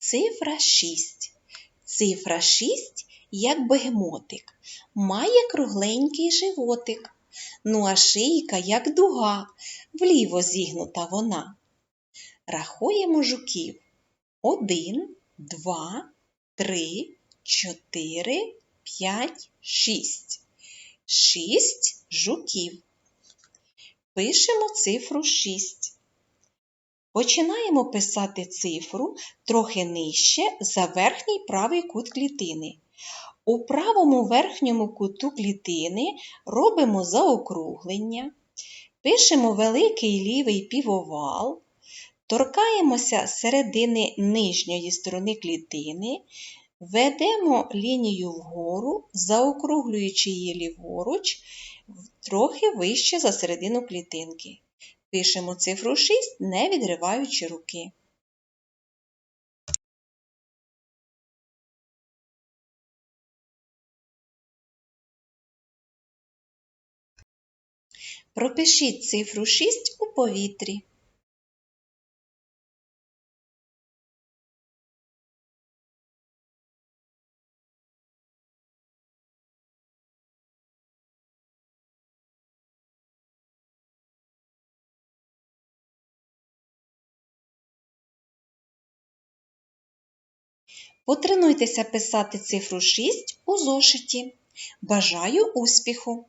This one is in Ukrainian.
Цифра 6. Цифра 6, як бегемотик, має кругленький животик. Ну а шийка, як дуга, вліво зігнута вона. Рахуємо жуків. Один, два, три, чотири, п'ять, шість. Шість жуків. Пишемо цифру 6. Починаємо писати цифру трохи нижче за верхній правий кут клітини. У правому верхньому куту клітини робимо заокруглення, пишемо великий лівий півовал, торкаємося середини нижньої сторони клітини, ведемо лінію вгору, заокруглюючи її ліворуч, трохи вище за середину клітинки. Пишемо цифру 6, не відриваючи руки. Пропишіть цифру 6 у повітрі. Потренуйтеся писати цифру 6 у зошиті. Бажаю успіху!